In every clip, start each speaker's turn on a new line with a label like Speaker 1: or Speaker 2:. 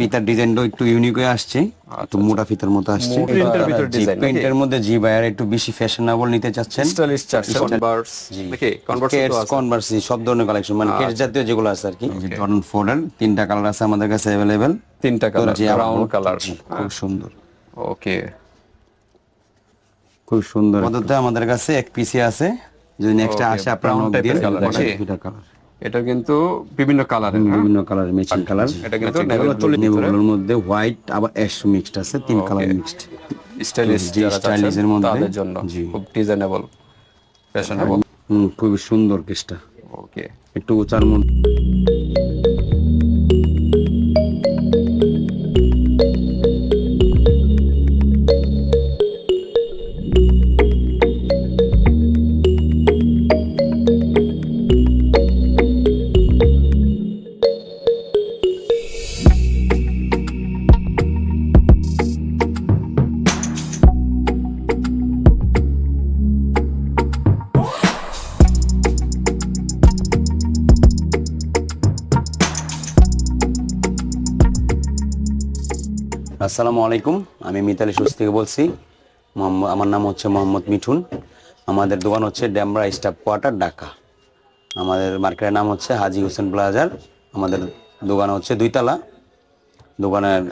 Speaker 1: ফিতার ডিজাইনটা একটু ইউনিক হয়ে আসছে। একটু মোটা ফিতার মতো আসছে।
Speaker 2: প্রিন্টের
Speaker 1: জি মধ্যে জি ভাইয়ার একটু বেশি ফ্যাশনেবল নিতে চাচ্ছেন।
Speaker 2: স্টাইলিশ চার্টস কনভার্স নাকি? কনভার্স তো আছে।
Speaker 1: কনভার্স সব ধরনের কালেকশন মানে কেটস জাতীয় যেগুলো আছে আর কি। জর্ডন ফোর্ডের তিনটা কালার আছে আমাদের কাছে অ্যাভেলেবেল
Speaker 2: তিনটা কালার ব্রাউন কালার
Speaker 1: খুব সুন্দর।
Speaker 2: ওকে
Speaker 1: খুব সুন্দর আমাদের কাছে এক পিসি আছে। যদি নেক্সট আসে আপনার নক? দিয়ে কালার
Speaker 2: এটা কিন্তু বিভিন্ন কালারের
Speaker 1: বিভিন্ন কালারের ম্যাচিং কালার
Speaker 2: এটা কিন্তু
Speaker 1: নেভি মধ্যে হোয়াইট আবার অ্যাশ মিক্সড আছে তিন কালার মিক্সড
Speaker 2: স্টাইলিশ
Speaker 1: জি,
Speaker 2: যারা
Speaker 1: stylish এর মধ্যে।
Speaker 2: তাদের জন্য। খুব ডিজাইনেবল ফ্যাশনেবল
Speaker 1: খুবই সুন্দর কেসটা।
Speaker 2: ওকে
Speaker 1: একটু উঁচার মধ্যে আসসালামু আলাইকুম। আমি মিতালি সুস থেকে বলছি। আমার নাম হচ্ছে মোহাম্মদ মিঠুন। আমাদের দোকান হচ্ছে ড্যামরা স্টাফ কোয়ার্টার, ঢাকা। আমাদের মার্কেটের নাম হচ্ছে হাজি হোসেন প্লাজার। আমাদের দোকান হচ্ছে দুইতলা। দোকানের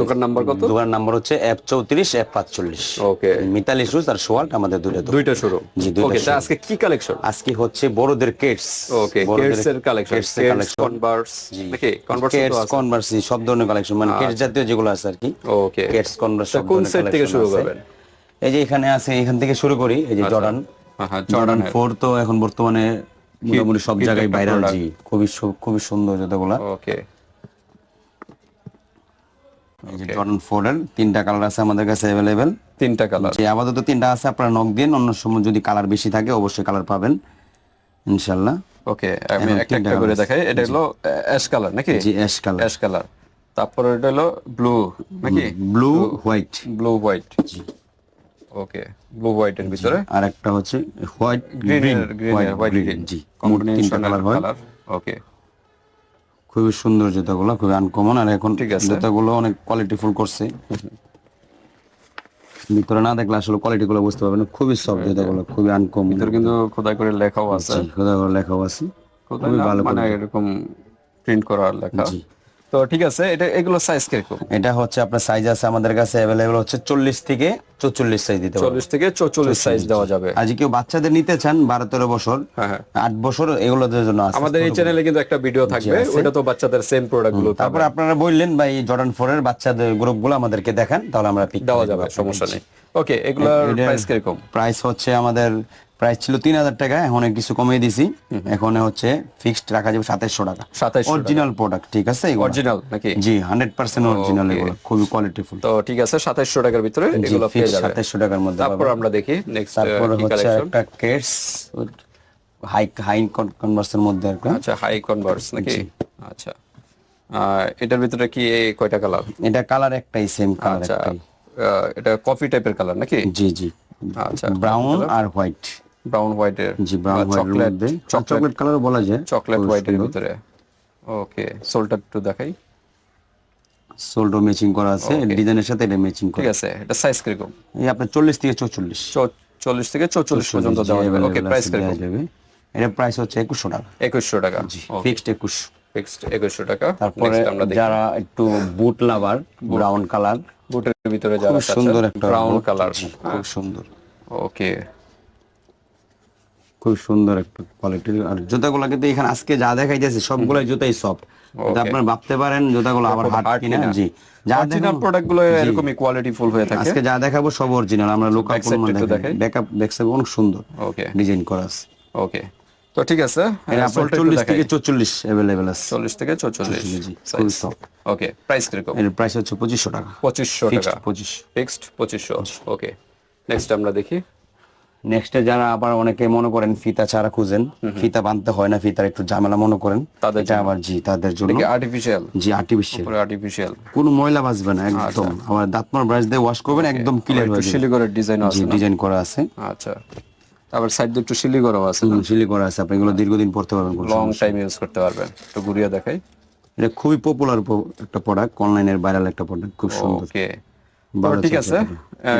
Speaker 2: দোকান নাম্বার কত?
Speaker 1: দোকানের নাম্বার হচ্ছে এফ চৌত্রিশ এফ পাঁচচল্লিশ।
Speaker 2: ওকে।
Speaker 1: মিতালি শুজ আর সোয়াল্ট আমাদের দুইটা
Speaker 2: দুইটা শুরু
Speaker 1: জি, দুইটা।
Speaker 2: আজকে কি কালেকশন
Speaker 1: আজকে হচ্ছে বড়দের কেটস
Speaker 2: ওকে কেটস এর কালেকশন কনভার্স নাকি? কনভার্স
Speaker 1: কেটস কনভার্স সব ধরনের কালেকশন মানে কেটস জাতীয় যেগুলো আছে আর কি।
Speaker 2: ওকে।
Speaker 1: কেটস কনভার্স
Speaker 2: কোন সেট থেকে শুরু করবেন?
Speaker 1: এই যে এখানে আছে এখান থেকে শুরু করি। এই যে জর্ডান জর্ডান ফোর তো এখন বর্তমানে মোটামুটি সব জায়গায় ভাইরাল জি। খুবই খুবই সুন্দর জুতোগুলা।
Speaker 2: ওকে।
Speaker 1: এই যে জর্ডান ফোর তিনটা কালার আছে আমাদের কাছে অ্যাভেলেবেল
Speaker 2: তিনটা কালার
Speaker 1: যে আপাতত তিনটা আছে আপনারা নক দিন অন্য সময় যদি কালার বেশি থাকে অবশ্যই কালার পাবেন ইনশাল্লাহ
Speaker 2: ওকে আমি একটা একটা করে দেখাই এটা হলো অ্যাশ কালার নাকি?
Speaker 1: জি অ্যাশ কালার
Speaker 2: অ্যাশ কালার তারপর এটা হলো ব্লু নাকি?
Speaker 1: Blue white
Speaker 2: blue white okay blue white এর ভিতরে।
Speaker 1: আর একটা হচ্ছে white
Speaker 2: green
Speaker 1: green
Speaker 2: green white green
Speaker 1: জি। কালার
Speaker 2: ওকে
Speaker 1: খুবই সুন্দর জুতাগুলো খুবই আনকমন আর এখন। জুতাগুলো অনেক কোয়ালিটি ফুল করছে। ভিতরে না দেখলে আসলে কোয়ালিটি গুলো বুঝতে পারবেন। খুবই সফট জুতাগুলো খুবই আনকমন
Speaker 2: ভিতরে কিন্তু খোদাই করে লেখাও আছে।
Speaker 1: খোদাই করে লেখাও আছে।
Speaker 2: খুবই ভালো মানে এরকম প্রিন্ট করা লেখা। তো ঠিক আছে এটা এগুলো সাইজ কীরকম?
Speaker 1: এটা হচ্ছে আপনার সাইজ আছে আমাদের কাছে অ্যাভেলেবল হচ্ছে চল্লিশ থেকে চল্লিশ সাইজ দিতে
Speaker 2: চল্লিশ থেকে চৌচল্লিশ সাইজ দেওয়া যাবে।
Speaker 1: আজ কেউ বাচ্চাদের নিতে চান বারো তেরো বছর
Speaker 2: হ্যাঁ হ্যাঁ।
Speaker 1: আট বছর এগুলোদের জন্য আছে।
Speaker 2: আমাদের এই চ্যানেলে কিন্তু একটা ভিডিও থাকবে ওটা তো বাচ্চাদের সেম প্রোডাক্টগুলো
Speaker 1: তারপর আপনারা বললেন ভাই জর্ডান ফোর এর বাচ্চাদের গ্রুপগুলো আমাদেরকে দেখান তাহলে আমরা পিক
Speaker 2: দেওয়া যাবে সমস্যা নেই। ওকে এগুলোর প্রাইস কীরকম?
Speaker 1: প্রাইস হচ্ছে আমাদের প্রাইস ছিল তিন হাজার টাকা এখন কিছু কমিয়ে দিছি। এখন হচ্ছে ফিক্সড রাখা যাবে সাতাইশশো টাকা।
Speaker 2: সাতাইশ
Speaker 1: অরিজিনাল প্রোডাক্ট ঠিক আছে
Speaker 2: অরিজিনাল নাকি?
Speaker 1: জি হান্ড্রেড পার্সেন্ট অরিজিনাল এগুলো খুবই কোয়ালিটিফুল
Speaker 2: তো ঠিক আছে সাতাইশশো টাকার ভিতরে এগুলো পেয়ে যাবে।
Speaker 1: সাতাইশশো টাকার মধ্যে
Speaker 2: তারপর আমরা দেখি নেক্সট
Speaker 1: তারপরে হচ্ছে একটা কেটস হাই হাই কনভার্সের মধ্যে একটা।
Speaker 2: আচ্ছা হাই কনভার্স নাকি? আচ্ছা। এটার ভিতরে কি এই কয়টা কালার
Speaker 1: এটা কালার একটাই সেম কালার
Speaker 2: আচ্ছা এটা কফি টাইপের কালার নাকি?
Speaker 1: জি জি।
Speaker 2: আচ্ছা
Speaker 1: ব্রাউন আর হোয়াইট
Speaker 2: ব্রাউন হোয়াইটের
Speaker 1: জি ব্রাউন হোয়াইটের
Speaker 2: চকলেট
Speaker 1: মধ্যে। চকলেট কালার বলা যায়
Speaker 2: চকলেট হোয়াইটের ভিতরে। ওকে সোলটা একটু দেখাই।
Speaker 1: সোল্ডো ম্যাচিং করা আছে ডিজাইনের সাথে এটা ম্যাচিং
Speaker 2: ঠিক আছে এটা সাইজ কীরকম
Speaker 1: এই আপনার চল্লিশ থেকে চৌচল্লিশ।
Speaker 2: চল্লিশ থেকে চৌচল্লিশ পর্যন্ত দেওয়া যাবে। ওকে প্রাইস কীরকম
Speaker 1: যাবে। এটা প্রাইস হচ্ছে একুশশো টাকা।
Speaker 2: একুশশো টাকা।
Speaker 1: ফিক্সড একুশ।
Speaker 2: ফিক্সড একুশশো টাকা।
Speaker 1: তারপরে যারা একটু বুট লাভার ব্রাউন কালার
Speaker 2: বুটের ভিতরে যারা
Speaker 1: সুন্দর একটা
Speaker 2: ব্রাউন কালার
Speaker 1: খুব সুন্দর।
Speaker 2: ওকে
Speaker 1: খুব সুন্দর একটা কোয়ালিটির আর জুতাগুলো কিন্তু এখানে আজকে যা দেখাইতেছে সবগুলাই জুতাই সফট আপনারা ভাবতে পারেন জুতাগুলো আবার হার্ড কিনা। জি। যা দেখাবো
Speaker 2: এরকমই কোয়ালিটি হয়ে থাকে।
Speaker 1: আজকে যা দেখাবো সব অরিজিনাল আমরা লোকাল
Speaker 2: দেখাই।
Speaker 1: ব্যাকআপ ব্যাকসাইড অনেক সুন্দর।
Speaker 2: ওকে
Speaker 1: ডিজাইন করা আছে।
Speaker 2: ওকে তো ঠিক আছে
Speaker 1: চল্লিশ থেকে চল্লিশ অ্যাভেলেবেল আছে।
Speaker 2: চল্লিশ থেকে
Speaker 1: খুবই সফট
Speaker 2: ওকে প্রাইস কীরকম?
Speaker 1: এর প্রাইস হচ্ছে পঁচিশশো টাকা।
Speaker 2: পঁচিশশো টাকা।
Speaker 1: পঁচিশ
Speaker 2: ফিক্সড পঁচিশশো। ওকে নেক্সট আমরা দেখি।
Speaker 1: নেক্সটে যারা আবার অনেকে মনে করেন ফিতা ছাড়া খুঁজেন ফিতা বাঁধতে হয় না ফিতার একটু ঝামেলা মনে করেন
Speaker 2: তাদের
Speaker 1: আবার জি তাদের জন্য।
Speaker 2: আর্টিফিশিয়াল
Speaker 1: জি আর্টিফিশিয়াল
Speaker 2: আর্টিফিশিয়াল
Speaker 1: কোনো ময়লা বাঁচবে না একদম। আবার দাঁতমার ব্রাশ দিয়ে ওয়াশ করবেন একদম ক্লিয়ার হয়ে যাবে।
Speaker 2: শিলিগুড়ের ডিজাইন আছে
Speaker 1: ডিজাইন করা আছে।
Speaker 2: আচ্ছা। তারপর সাইড দিয়ে একটু শিলিগুড়ও আছে
Speaker 1: সিলি করা আছে। আপনি এগুলো দীর্ঘদিন পড়তে পারবেন
Speaker 2: লং টাইম ইউজ করতে পারবেন। তো ঘুরিয়ে দেখাই।
Speaker 1: এটা খুবই পপুলার একটা প্রোডাক্ট অনলাইনের ভাইরাল একটা প্রোডাক্ট খুব সুন্দর।
Speaker 2: ওকে ঠিক আছে।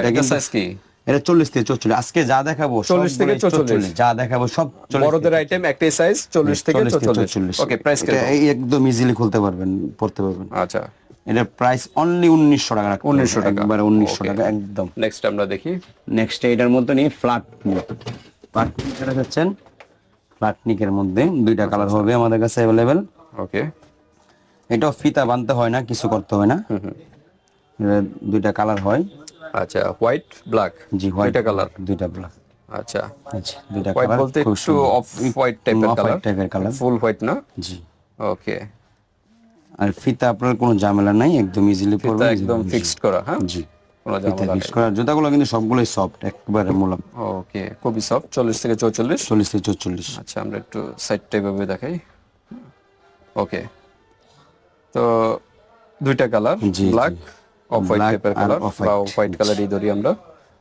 Speaker 1: এটা
Speaker 2: সাইজ কি
Speaker 1: এটা চল্লিশ থেকে চল্লিশ আজকে যা দেখাবো
Speaker 2: 40 থেকে 44
Speaker 1: যা দেখাবো সব
Speaker 2: বড়দের আইটেম একটাই সাইজ চল্লিশ থেকে
Speaker 1: 40
Speaker 2: চল্লিশ। ওকে প্রাইস
Speaker 1: এটা একদম ইজিলি খুলতে পারবেন পড়তে পারবেন।
Speaker 2: আচ্ছা।
Speaker 1: এটার প্রাইস অনলি উনিশশো টাকা।
Speaker 2: 1900 টাকা।
Speaker 1: একবারে উনিশশো টাকা একদম।
Speaker 2: নেক্সট আমরা দেখি।
Speaker 1: নেক্সট এটার মধ্যে নিয়ে ফ্ল্যাট ফ্ল্যাট যেটা ফ্ল্যাট নিকের মধ্যে দুইটা কালার হবে আমাদের কাছে অ্যাভেলেবেল
Speaker 2: ওকে
Speaker 1: এটাও ফিতা বানতে হয় না কিছু করতে হয় না। এটা দুইটা কালার হয়।
Speaker 2: আচ্ছা হোয়াইট ব্ল্যাক
Speaker 1: জি হোয়াইট
Speaker 2: কালার
Speaker 1: দুইটা ব্ল্যাক
Speaker 2: আচ্ছা।
Speaker 1: আচ্ছা দুইটা
Speaker 2: হোয়াইট
Speaker 1: কালার
Speaker 2: বলতে একটু অফ হোয়াইট টাইপের
Speaker 1: কালারের colour।
Speaker 2: ফুল হোয়াইট না?
Speaker 1: জি।
Speaker 2: ওকে
Speaker 1: আর ফিতা আপনার কোনো ঝামেলা নাই একদম ইজিলি পড়বে
Speaker 2: একদম ফিক্সড করা হ্যাঁ?
Speaker 1: জি। জুতাগুলো কিন্তু সবগুলোই সফট একবারে মূলক
Speaker 2: ওকে খুবই সফট চল্লিশ থেকে চৌচল্লিশ?
Speaker 1: চল্লিশ থেকে চল্লিশ
Speaker 2: আচ্ছা আমরা একটু সাইডটা এভাবে দেখাই। ওকে তো দুইটা কালার। ব্ল্যাক অফ হোয়াইট
Speaker 1: আর
Speaker 2: কালার বা হোয়াইট কালারই ধরি আমরা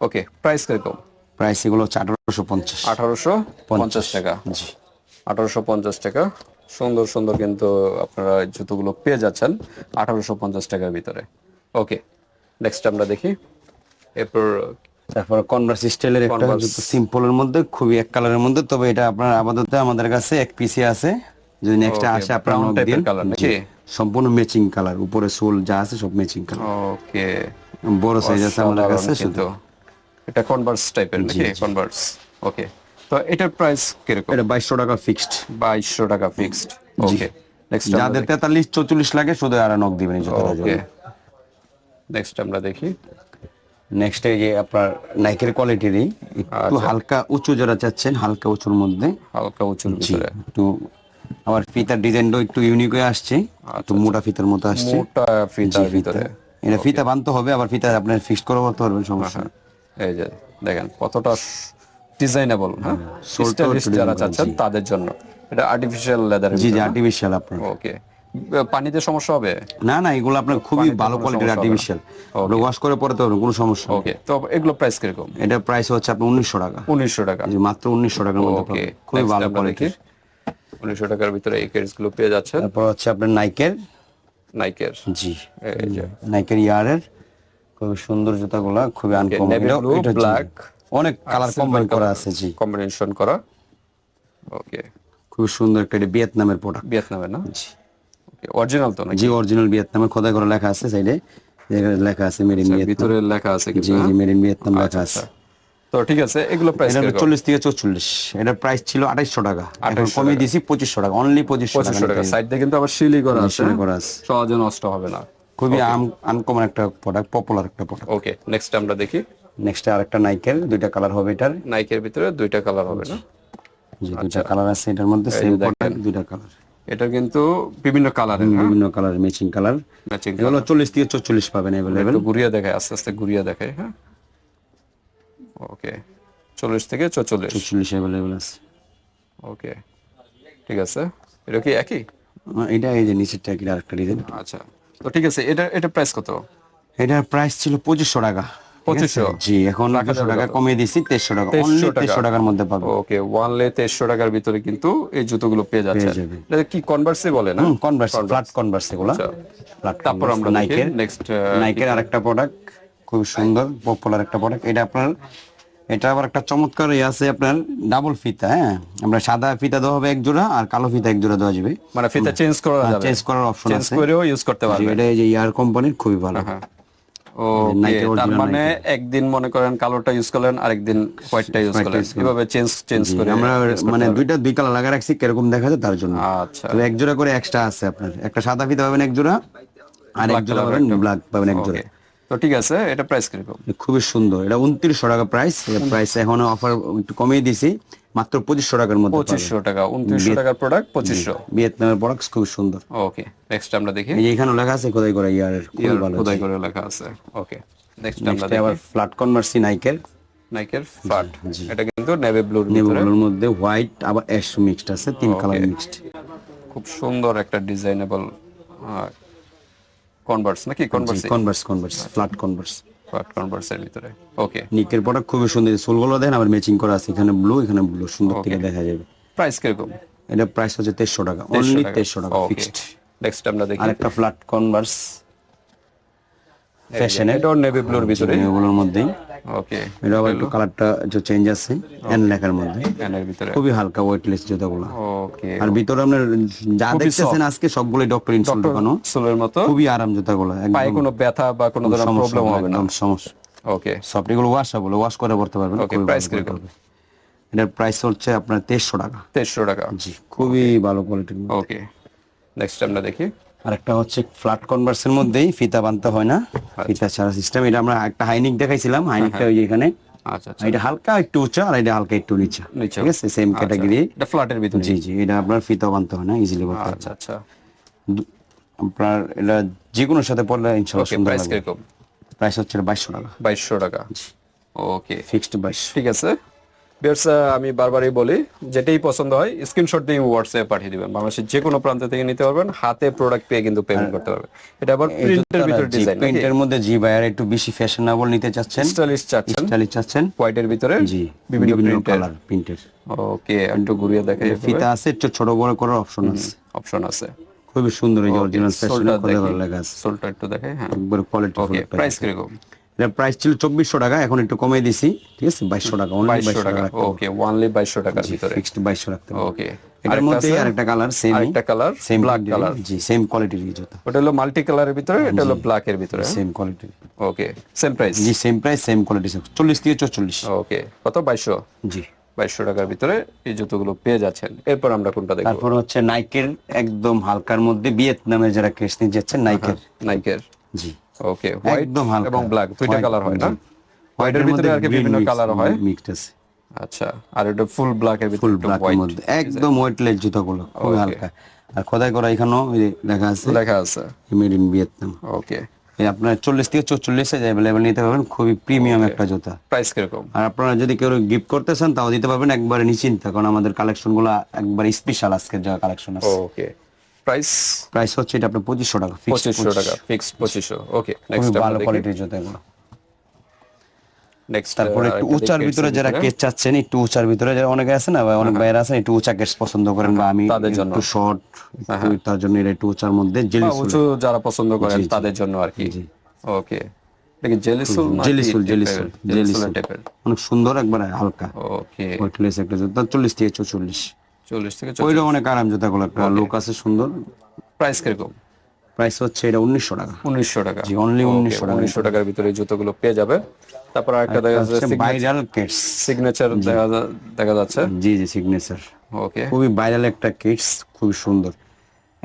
Speaker 2: ওকে প্রাইস কীরকম
Speaker 1: প্রাইস এগুলো হচ্ছে আঠারোশো পঞ্চাশ
Speaker 2: আঠারোশো পঞ্চাশ টাকা
Speaker 1: জি
Speaker 2: আঠারোশো পঞ্চাশ টাকা সুন্দর সুন্দর কিন্তু আপনারা জুতোগুলো পেয়ে যাচ্ছেন আঠারোশো পঞ্চাশ টাকার ভিতরে ওকে নেক্সট আমরা দেখি এরপর
Speaker 1: তারপর কনভার্স স্টাইলের একটা সিম্পলের মধ্যে খুবই এক কালারের মধ্যে তবে এটা আপনার আপাতত আমাদের কাছে এক পিসি আছে যদি নেক্সট আসে আপনার নক দিন সম্পূর্ণ ম্যাচিং কালার উপরে সোল যা আছে সব ম্যাচিং কালার
Speaker 2: ওকে
Speaker 1: বড় সাইজ আছে আমাদের কাছে শুধু।
Speaker 2: এটা কনভার্স টাইপের নাকি? কনভার্স ওকে তো এটার প্রাইস কীরকম?
Speaker 1: এটা বাইশশো টাকা ফিক্সড
Speaker 2: বাইশশো টাকা ফিক্সড ওকে নেক্সট
Speaker 1: যাদের তেতাল্লিশ চৌচল্লিশ লাগে শুধু আর নক দিবেন
Speaker 2: ওকে নেক্সট আমরা দেখি।
Speaker 1: নেক্সট এই যে আপনার নাইকের কোয়ালিটিরই একটু
Speaker 2: আচ্ছা।
Speaker 1: হালকা উঁচু যারা চাচ্ছেন হালকা উঁচুর মধ্যে।
Speaker 2: হালকা উঁচুর ভিতরে।
Speaker 1: একটু আবার ফিতার ডিজাইনটাও একটু ইউনিক হয়ে আসছে। একটু মোটা ফিতার মতো আসছে।
Speaker 2: মোটা ফিতার ভিতরে।
Speaker 1: এটা ফিতা বানতে হবে আবার ফিতা আপনার ফিক্সড করে করতে পারবেন সমস্যা
Speaker 2: এই যে দেখেন কতটা ডিজাইনেবল হ্যাঁ? স্টাইলিশ যারা চাচ্ছেন তাদের জন্য। এটা আর্টিফিশিয়াল লেদারের
Speaker 1: জি জি আর্টিফিশিয়াল আপনার।
Speaker 2: ওকে পানিতে সমস্যা হবে?
Speaker 1: না না এগুলো আপনার খুবই ভালো কোয়ালিটির আর্টিফিশিয়াল আপনি ওয়াশ করে পরে তো কোনো সমস্যা
Speaker 2: ওকে তো এগুলো প্রাইস কীরকম?
Speaker 1: এটা প্রাইস হচ্ছে আপনার উনিশশো টাকা।
Speaker 2: উনিশশো টাকা।
Speaker 1: জি মাত্র উনিশশো টাকার মধ্যে
Speaker 2: ওকে
Speaker 1: খুবই ভালো কোয়ালিটির
Speaker 2: উনিশশো টাকার ভিতরে এই কেসগুলো পেয়ে যাচ্ছেন।
Speaker 1: তারপর হচ্ছে আপনার নাইকের।
Speaker 2: নাইকের।
Speaker 1: জি। নাইকের ইয়ারের। খুবই সুন্দর জুতাগুলা খুবই আনকমন
Speaker 2: blue,
Speaker 1: অনেক কালার কম্বাইন করা আছে জি।
Speaker 2: কম্বিনেশন করা। ওকে।
Speaker 1: খুবই সুন্দর একটা ভিয়েতনামের প্রোডাক্ট
Speaker 2: ভিয়েতনামে না?
Speaker 1: জি।
Speaker 2: অরিজিনাল তো নাকি?
Speaker 1: জি অরিজিনাল ভিয়েতনামে খোদাই করে লেখা আছে সাইডে লেখা আছে মেড ইন ভিয়েতনাম।
Speaker 2: ভিতরে লেখা আছে
Speaker 1: জি জি
Speaker 2: হ্যাঁ?
Speaker 1: মেড ইন ভিয়েতনাম লেখা আছে।
Speaker 2: তো ঠিক আছে এগুলো প্রাইস
Speaker 1: এটা চল্লিশ থেকে চৌচল্লিশ। এটার প্রাইস ছিল আঠাইশশো টাকা। এখন কমিয়ে দিয়েছি পঁচিশশো টাকা অনলি পঁচিশশো টাকা
Speaker 2: পঁচিশশো টাকা। সাইড দিয়ে কিন্তু আবার শিলি করা আছে
Speaker 1: শিলি করা আছে।
Speaker 2: সহজে নষ্ট হবে না।
Speaker 1: খুবই আনকমন একটা প্রোডাক্ট পপুলার একটা প্রোডাক্ট
Speaker 2: ওকে নেক্সট আমরা দেখি।
Speaker 1: নেক্সট আরেকটা নাইকের দুইটা কালার হবে এটার।
Speaker 2: নাইকের ভিতরে দুইটা কালার হবে না?
Speaker 1: যে দুইটা কালার আছে এটার মধ্যে সেম প্রোডাক্ট দুইটা কালার
Speaker 2: এটা কিন্তু বিভিন্ন কালারের
Speaker 1: বিভিন্ন কালার ম্যাচিং কালার
Speaker 2: ম্যাচিং
Speaker 1: এগুলো চল্লিশ থেকে চল্লিশ পাবেন অ্যাভেলেবেল
Speaker 2: একটু ঘুরিয়ে দেখায় আস্তে আস্তে ঘুরিয়ে দেখায় হ্যাঁ? ওকে চল্লিশ থেকে চল্লিশ
Speaker 1: চল্লিশ অ্যাভেলেবেল আছে।
Speaker 2: ওকে ঠিক আছে। এটা কি একই?
Speaker 1: আহ, এটা এই যে নিচেরটা কি আরেকটা ডিজাইন।
Speaker 2: আচ্ছা। তো ঠিক আছে এটা এটা প্রাইস কত?
Speaker 1: এটার প্রাইস ছিল পঁচিশশো টাকা?
Speaker 2: 2500?
Speaker 1: জি এখন দুশো টাকা কমিয়ে দিয়েছি তেইশশো টাকা।
Speaker 2: 2300
Speaker 1: অনলি তেইশশো টাকার মধ্যে পাবো।
Speaker 2: ওকে ওয়ান লে তেইশশো টাকার ভিতরে কিন্তু এই জুতোগুলো পেয়ে যাচ্ছে। কি কনভার্সে বলে না?
Speaker 1: কনভার্স ফ্ল্যাট কনভার্স এগুলা।
Speaker 2: তারপর আমরা
Speaker 1: নাইকের
Speaker 2: নেক্সট
Speaker 1: নাইকের আরেকটা প্রোডাক্ট খুব সুন্দর পপুলার একটা প্রোডাক্ট এটা আপনার এটা আবার একটা চমৎকার ইয়ে আছে আপনার ডাবল ফিতা হ্যাঁ? আমরা সাদা ফিতা দেওয়া হবে এক জোড়া আর কালো ফিতা এক জোড়া দেওয়া যাবে।
Speaker 2: মানে ফিতা চেঞ্জ করা যাবে।
Speaker 1: চেঞ্জ করার অপশন আছে।
Speaker 2: চেঞ্জ করেও ইউজ করতে পারবে।
Speaker 1: এটা এই যে ইয়ার কোম্পানির খুবই ভালো।
Speaker 2: হ্যাঁ ও তার মানে একদিন মনে করেন কালোটা ইউজ করলেন আরেকদিন হোয়াইটটা ইউজ করলেন। এভাবে চেঞ্জ চেঞ্জ করে
Speaker 1: আমরা মানে দুইটা দুই কালার লাগা রাখছি কীরকম দেখা যায় তার জন্য।
Speaker 2: আচ্ছা।
Speaker 1: এক জোড়া করে এক্সট্রা আছে আপনার। একটা সাদা ফিতা পাবেন এক জোড়া আর এক জোড়া পাবেন ব্ল্যাক পাবেন এক জোড়া
Speaker 2: তো ঠিক আছে এটা প্রাইস কীরকম?
Speaker 1: খুবই সুন্দর এটা উনত্রিশশো টাকা প্রাইস প্রাইস এখন অফার একটু কমিয়ে দিছি মাত্র পঁচিশশো টাকার মধ্যে
Speaker 2: পঁচিশশো টাকা উনত্রিশশো টাকার প্রোডাক্ট পঁচিশশো।
Speaker 1: ভিয়েতনামের প্রোডাক্ট খুব সুন্দর।
Speaker 2: ওকে নেক্সট আমরা দেখি।
Speaker 1: এখানে লেখা আছে খোদাই করা ইয়ার
Speaker 2: খোদাই করে লেখা আছে। ওকে নেক্সট আমরা দেখি।
Speaker 1: আবার ফ্ল্যাট কনভার্সি নাইকের
Speaker 2: নাইকের ফ্ল্যাট এটা কিন্তু নেভি ব্লুর
Speaker 1: নেবুগুলোর মধ্যে হোয়াইট আবার অ্যাশ মিক্সড আছে তিন কালার মিক্সড
Speaker 2: খুব সুন্দর একটা ডিজাইনেবল কনভার্স নাকি converse
Speaker 1: converse converse flat converse
Speaker 2: flat কনভার্সের ভিতরে ওকে
Speaker 1: নিকের প্রোডাক্ট খুবই সুন্দর সোলগুলো দেন আবার ম্যাচিং করা আছে এখানে ব্লু এখানে ব্লু সুন্দর থেকে দেখা যাবে।
Speaker 2: প্রাইস কীরকম?
Speaker 1: এটা প্রাইস হচ্ছে 1300 টাকা অনলি 1300 টাকা। ফিক্সড
Speaker 2: নেক্সট আমরা দেখি।
Speaker 1: আরেকটা ফ্ল্যাট কনভার্স ফ্যাশনের
Speaker 2: এটা নেভি ব্লুর ভিতরে।
Speaker 1: এগুলোর মধ্যেই।
Speaker 2: ওকে
Speaker 1: এটা আবার একটু কালারটা একটু চেঞ্জ আছে এন লেখার মধ্যে।
Speaker 2: এর ভিতরে।
Speaker 1: খুবই হালকা ওয়েটলেস জুতাগুলো।
Speaker 2: ওকে
Speaker 1: আর ভিতরে আপনার যা দেখতেছেন আজকে সবগুলোই ডক্টর ইনসুল
Speaker 2: সোলের মতো।
Speaker 1: খুবই আরাম জুতাগুলো একদম
Speaker 2: পায়ে কোনো ব্যথা বা কোনো ধরনের প্রবলেম হবে না।
Speaker 1: একদম সমস্যা।
Speaker 2: ওকে
Speaker 1: সফট এগুলো ওয়াশাবল ওয়াশ করে পড়তে পারবেন খুবই
Speaker 2: price
Speaker 1: ভালো হবে। এটার প্রাইস হচ্ছে আপনার তেইশশো টাকা।
Speaker 2: তেইশশো টাকা।
Speaker 1: জি খুবই ভালো কোয়ালিটির
Speaker 2: ওকে নেক্সট আমরা দেখি।
Speaker 1: আরেকটা হচ্ছে ফ্ল্যাট কনভার্সের মধ্যেই ফিতা বানতে হয় না। ফিতা ছাড়া সিস্টেম এটা আমরা একটা হাইনিক দেখাইছিলাম হাইনিকটা ওই এখানে।
Speaker 2: আচ্ছা আচ্ছা।
Speaker 1: এটা হালকা একটু উঁচা আর এটা হালকা একটু নিচা। ঠিক আছে? সেম ক্যাটাগরি
Speaker 2: এটা ফ্ল্যাটের ভিতরে।
Speaker 1: জি জি এটা আপনার ফিতা বানতে হয় না ইজিলি করতে
Speaker 2: আচ্ছা আচ্ছা।
Speaker 1: আপনার এটা যে কোনো সাথে পড়লে ইনশাআল্লাহ সুন্দর
Speaker 2: প্রাইস কীরকম?
Speaker 1: প্রাইস হচ্ছে বাইশশো টাকা।
Speaker 2: বাইশশো টাকা। ওকে
Speaker 1: ফিক্সড বাইশশো
Speaker 2: ঠিক আছে। বিয়ার্স আমি বারবারই বলি যেটাই পছন্দ হয় স্ক্রিনশট দিয়ে হোয়াটসঅ্যাপে পাঠিয়ে দিবেন। বাংলাদেশের যে কোনো প্রান্ত থেকে নিতে পারবেন হাতে প্রোডাক্ট পেয়ে কিন্তু পেমেন্ট করতে পারবেন। এটা আবার প্রিন্টের ভিতরে ডিজাইন
Speaker 1: প্রিন্টের মধ্যে জি বায়ার একটু বেশি ফ্যাশনেবল নিতে চাচ্ছেন
Speaker 2: স্টাইলিশ চাচ্ছেন
Speaker 1: স্টাইলিশ চাচ্ছেন।
Speaker 2: হোয়াইটের ভিতরে
Speaker 1: জি
Speaker 2: বিভিন্ন
Speaker 1: কালার প্রিন্টের
Speaker 2: ওকে একটু ঘুরিয়ে দেখাই
Speaker 1: ফিতা আছে একটু ছোট বড় করার অপশন আছে।
Speaker 2: অপশন আছে।
Speaker 1: খুবই সুন্দর এই অরিজিনাল ফ্যাশন করে
Speaker 2: দেখি।
Speaker 1: লেখা আছে।
Speaker 2: সোলটা একটু দেখাই হ্যাঁ।
Speaker 1: একবার কোয়ালিটি
Speaker 2: ওকে প্রাইস কীরকম?
Speaker 1: প্রাইস ছিল চব্বিশশো টাকা এখন একটু কমে দিছি ঠিক আছে? বাইশশো টাকা অনলি
Speaker 2: বাইশশো টাকা ওকে বাইশশো টাকার ভিতরে।
Speaker 1: ফিক্সড বাইশশো রাখতে
Speaker 2: ওকে
Speaker 1: এটার মধ্যে আরেকটা কালার সেম
Speaker 2: আরেকটা কালার
Speaker 1: সেম
Speaker 2: ব্ল্যাক কালার
Speaker 1: জি সেম কোয়ালিটির জুতা।
Speaker 2: ওটা হলো মাল্টি কালারের ভিতরে এটা হলো ব্ল্যাক এর ভিতরে।
Speaker 1: সেম কোয়ালিটির
Speaker 2: ওকে সেম প্রাইস
Speaker 1: জি সেম প্রাইস সেম কোয়ালিটি চল্লিশ থেকে চল্লিশ
Speaker 2: ওকে কত? বাইশশো?
Speaker 1: জি।
Speaker 2: বাইশশো টাকার ভিতরে এই জুতোগুলো পেয়ে যাচ্ছেন। এরপর আমরা কোনটা দেখব?
Speaker 1: তারপর হচ্ছে নাইকের একদম হালকার মধ্যে ভিয়েতনামের যারা কেস নিয়ে যাচ্ছেন নাইকের
Speaker 2: নাইকের
Speaker 1: জি।
Speaker 2: ওকে হোয়াইট
Speaker 1: একদম হালকা
Speaker 2: এবং ব্ল্যাক দুইটা কালার হয় না? হোয়াইটের ভিতরে আর কি বিভিন্ন কালার হয়?
Speaker 1: মিক্সড আছে।
Speaker 2: আচ্ছা আর এটা ফুল ব্ল্যাক এর
Speaker 1: ফুল ব্ল্যাক মধ্যে একদম ওয়েটলেস জুতাগুলো খুবই হালকা। আর খোদাই করা এখানেও লেখা আছে
Speaker 2: লেখা আছে।
Speaker 1: মেড ইন ভিয়েতনাম
Speaker 2: ওকে
Speaker 1: আপনার চল্লিশ থেকে চল্লিশে অ্যাভেলেবেল নিতে পারবেন খুবই প্রিমিয়াম একটা জুতা।
Speaker 2: প্রাইস কীরকম?
Speaker 1: আর আপনারা যদি কেউ গিফট করতে চান তাও দিতে পারবেন একবারে নিশ্চিন্তা কারণ আমাদের কালেকশনগুলো একবার স্পেশাল আজকের যা কালেকশন আছে।
Speaker 2: ওকে প্রাইস
Speaker 1: প্রাইস হচ্ছে এটা আপনার পঁচিশশো টাকা
Speaker 2: পঁচিশশো টাকা ফিক্সড পঁচিশশো। ওকে নেক্সট
Speaker 1: ভালো কোয়ালিটির জুতা এগুলো।
Speaker 2: নেক্সট
Speaker 1: তারপরে একটু উঁচার ভিতরে যারা কেস চাচ্ছেন একটু উঁচার ভিতরে যারা অনেকে আছে না অনেক ভাইয়েরা আছেন একটু উঁচা কেস পছন্দ করেন বা আমি
Speaker 2: তাদের জন্য।
Speaker 1: একটু শর্ট তার জন্য এটা একটু উঁচার মধ্যে জেলি
Speaker 2: উঁচু যারা পছন্দ করেন তাদের জন্য আর কি। ওকে দেখি জেলিসুল
Speaker 1: জেলিসুল জেলিসুল জেলিসুল
Speaker 2: টাইপের
Speaker 1: অনেক সুন্দর একবারে হালকা।
Speaker 2: ওকে
Speaker 1: ওয়েটলেস একটা জুতা চল্লিশ থেকে চল্লিশ
Speaker 2: চল্লিশ থেকে
Speaker 1: ওইটা অনেক আরাম জুতাগুলো একটা লোক আছে সুন্দর।
Speaker 2: প্রাইস কীরকম?
Speaker 1: প্রাইস হচ্ছে এটা উনিশশো টাকা।
Speaker 2: উনিশশো টাকা।
Speaker 1: জি অনলি উনিশশো টাকা
Speaker 2: উনিশশো টাকার ভিতরে এই জুতোগুলো পেয়ে যাবে। তারপর আরেকটা দেখা যাচ্ছে
Speaker 1: ভাইরাল কিটস
Speaker 2: সিগনেচার দেখা দেখা যাচ্ছে।
Speaker 1: জি জি সিগনেচার
Speaker 2: ওকে
Speaker 1: খুবই ভাইরাল একটা কিটস খুবই সুন্দর।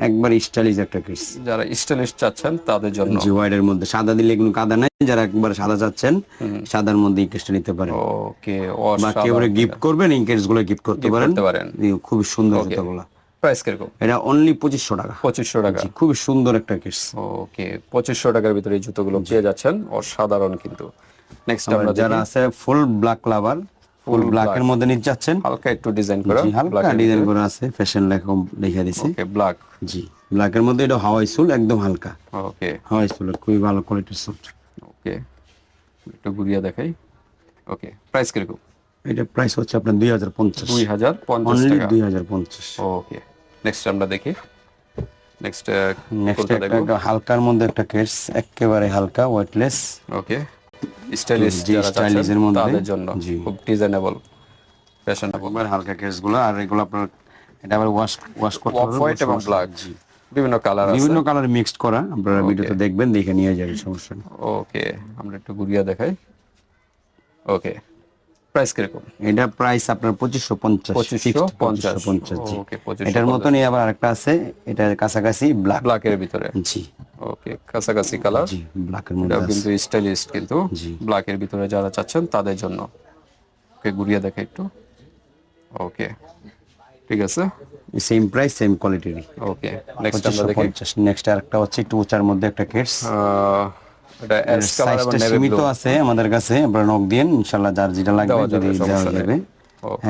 Speaker 1: একবার স্টাইলিশ একটা কিটস
Speaker 2: যারা স্টাইলিশ চাচ্ছেন তাদের জন্য।
Speaker 1: জি হোয়াইটের মধ্যে সাদা দিলে কোনো কাদা নাই যারা একবার সাদা চাচ্ছেন সাদার মধ্যে ইকেসটা নিতে পারেন।
Speaker 2: ওকে
Speaker 1: বা কেউ গিফট করবেন ইনকেসগুলো গিফট করতে পারেন। খুবই সুন্দর জুতাগুলো।
Speaker 2: প্রাইস কীরকম?
Speaker 1: এটা অনলি পঁচিশশো টাকা।
Speaker 2: পঁচিশশো টাকা।
Speaker 1: জি, খুবই সুন্দর একটা কিটস
Speaker 2: ওকে পঁচিশশো টাকার ভিতরে এই জুতোগুলো পেয়ে যাচ্ছেন। অসাধারণ কিন্তু। নেক্সট আমরা
Speaker 1: যারা আছে full black lover full black এর মধ্যে নিতে যাচ্ছেন
Speaker 2: হালকা একটু ডিজাইন করা
Speaker 1: হালকা ডিজাইন করা আছে ফ্যাশন লেখা লিখে দিছি।
Speaker 2: ওকে ব্ল্যাক
Speaker 1: জি ব্ল্যাক এর মধ্যে এটা হাওয়াই সুল একদম হালকা।
Speaker 2: ওকে
Speaker 1: হাওয়াই সুল খুবই ভালো কোয়ালিটির স্যুট
Speaker 2: ওকে একটু ঘুরিয়ে দেখাই। ওকে প্রাইস কীরকম?
Speaker 1: এটা প্রাইস হচ্ছে আপনার দুই হাজার পঞ্চাশ।
Speaker 2: দুই হাজার পঞ্চাশ
Speaker 1: দুই হাজার পঞ্চাশ।
Speaker 2: ওকে নেক্সট আমরা দেখি। নেক্সট
Speaker 1: নেক্সট একটা হালকার মধ্যে একটা কেস একেবারে হালকা ওয়েটলেস
Speaker 2: ওকে স্টাইলিশ
Speaker 1: এর মধ্যে।
Speaker 2: তাদের জন্য খুব ডিজাইনেবল ফ্যাশনেবল
Speaker 1: হালকা কেসগুলো আর এগুলো আপনার এটা আবার ওয়াশ ওয়াশ করতে
Speaker 2: অফ হোয়াইট এবং ব্ল্যাক
Speaker 1: জি।
Speaker 2: বিভিন্ন কালার আছে।
Speaker 1: বিভিন্ন কালার মিক্সড করা আপনারা ভিডিওতে দেখবেন দেখে নিয়ে যাবেন সমস্যা
Speaker 2: ওকে আমরা একটু ঘুরিয়ে দেখাই। ওকে প্রাইস কীরকম?
Speaker 1: এটা প্রাইস আপনার পঁচিশশো পঞ্চাশ
Speaker 2: পঁচিশশো পঞ্চাশ।
Speaker 1: পঞ্চাশ
Speaker 2: ওকে
Speaker 1: এটার মতনই আবার আরেকটা আছে এটার কাছাকাছি ব্ল্যাক
Speaker 2: ব্ল্যাকের ভিতরে?
Speaker 1: জি।
Speaker 2: ওকে কাছাকাছি কালার
Speaker 1: জি ব্ল্যাকের মধ্যে
Speaker 2: কিন্তু স্টাইলিশ কিন্তু।
Speaker 1: জি।
Speaker 2: ব্ল্যাকের ভিতরে যারা চাচ্ছেন তাদের জন্য। ওকে ঘুরিয়ে দেখে একটু। ওকে ঠিক আছে?
Speaker 1: সেম প্রাইস সেম কোয়ালিটিরই
Speaker 2: ওকে নেক্সট আমরা দেখি।
Speaker 1: নেক্সট আরেকটা হচ্ছে একটু উঁচার মধ্যে একটা কেটস সীমিত আছে আমাদের কাছে আপনারা নক দিন ইনশাল্লাহ যার যেটা লাগবে যদি দেওয়া যাবে।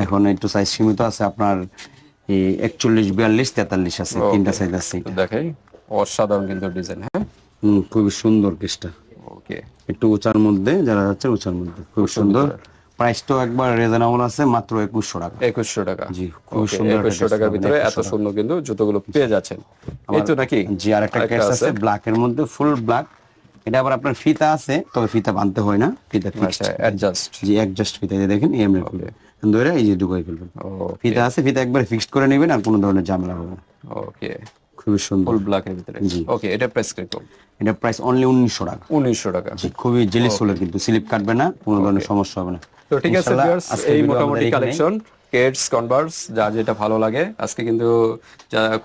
Speaker 1: এখন একটু সাইজ সীমিত আছে আপনার এই একচল্লিশ বিয়াল্লিশ তেতাল্লিশ আছে তিনটা সাইজ আছে।
Speaker 2: দেখাই অসাধারণ কিন্তু ডিজাইন হ্যাঁ?
Speaker 1: হুম, খুবই সুন্দর কেসটা
Speaker 2: ওকে
Speaker 1: একটু উঁচার মধ্যে যারা যাচ্ছে উঁচার মধ্যে খুব সুন্দর। প্রাইসটাও একবার রিজনেবল আছে মাত্র একুশশো টাকা।
Speaker 2: একুশশো টাকা।
Speaker 1: জি, খুব সুন্দর
Speaker 2: একুশশো টাকার ভিতরে এত সুন্দর কিন্তু জুতোগুলো পেয়ে যাচ্ছেন। এই তো নাকি?
Speaker 1: জি আর একটা কেস আছে। ব্ল্যাক এর মধ্যে ফুল ব্ল্যাক এটা আবার আপনার ফিতা আছে তবে ফিতা হয় না ফিতা
Speaker 2: আচ্ছা অ্যাডজাস্ট
Speaker 1: জি একজাস্ট ফিতা দেখেন এমনি ধরে এই যে ঢুকাই ফেলবেন ফিতা আছে ফিতা একবার ফিক্সড করে নেবেন আর কোনো ধরনের ঝামেলা হবে না।
Speaker 2: ওকে
Speaker 1: খুবই সুন্দর।
Speaker 2: ফুল ব্ল্যাক এর ভিতরে। ওকে এটা প্রাইস কীরকম
Speaker 1: এটা প্রাইস অনলি উনিশশো টাকা।
Speaker 2: উনিশশো টাকা।
Speaker 1: জি খুবই জেলিস হলে কিন্তু স্লিপ কাটবে না কোনো ধরনের সমস্যা হবে না।
Speaker 2: তো ঠিক আছে
Speaker 1: আজকের
Speaker 2: এই মোটামুটি কালেকশন কেডস কনভার্স যা যেটা ভালো লাগে। আজকে কিন্তু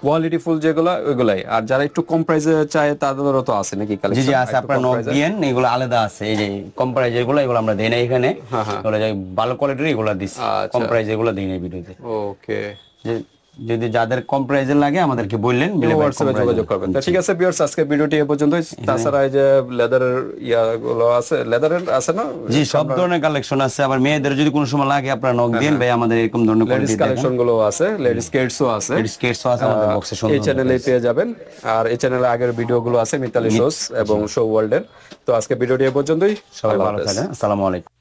Speaker 2: কোয়ালিটি ফুল যেগুলো ওইগুলাই। আর যারা একটু কম প্রাইসে চায় তাদেরও তো আছে নাকি কালেকশন
Speaker 1: জি জি আছে। আপনার নক দিয়েন এগুলো আলাদা আছে। এই যে কম প্রাইসে এগুলো এগুলো আমরা দেই না এখানে। এগুলো হ্যাঁ ভালো কোয়ালিটির এগুলো দিছি কম প্রাইস এগুলো দেই না ভিডিওতে।
Speaker 2: ওকে
Speaker 1: যদি যাদের কম প্রাইসের লাগে আমাদেরকে বললেন
Speaker 2: হোয়াটসঅ্যাপে
Speaker 1: এ-
Speaker 2: যোগাযোগ করবেন। ঠিক আছে ভিউয়ার্স আজকে ভিডিওটি এ পর্যন্তই। তাছাড়া এই যে লেদারের ইয়াগুলো আছে লেদারের আছে না?
Speaker 1: জি সব ধরনের কালেকশন আছে। আবার মেয়েদের যদি কোনো সময় লাগে আপনারা নক দিন। ভাই আমাদের এরকম ধরনের
Speaker 2: লেডিস কালেকশনগুলো আছে লেডিস কেডসও আছে।
Speaker 1: স্কেটসও আছে আমাদের বক্সে
Speaker 2: এই চ্যানেলে পেয়ে যাবেন। আর এই চ্যানেলে আগের ভিডিওগুলো আছে মিতালি শোস এবং শো ওয়ার্ল্ডের তো আজকে ভিডিওটি এ পর্যন্তই।
Speaker 1: সবাই ভালো। থাকেন আসসালামু আলাইকুম।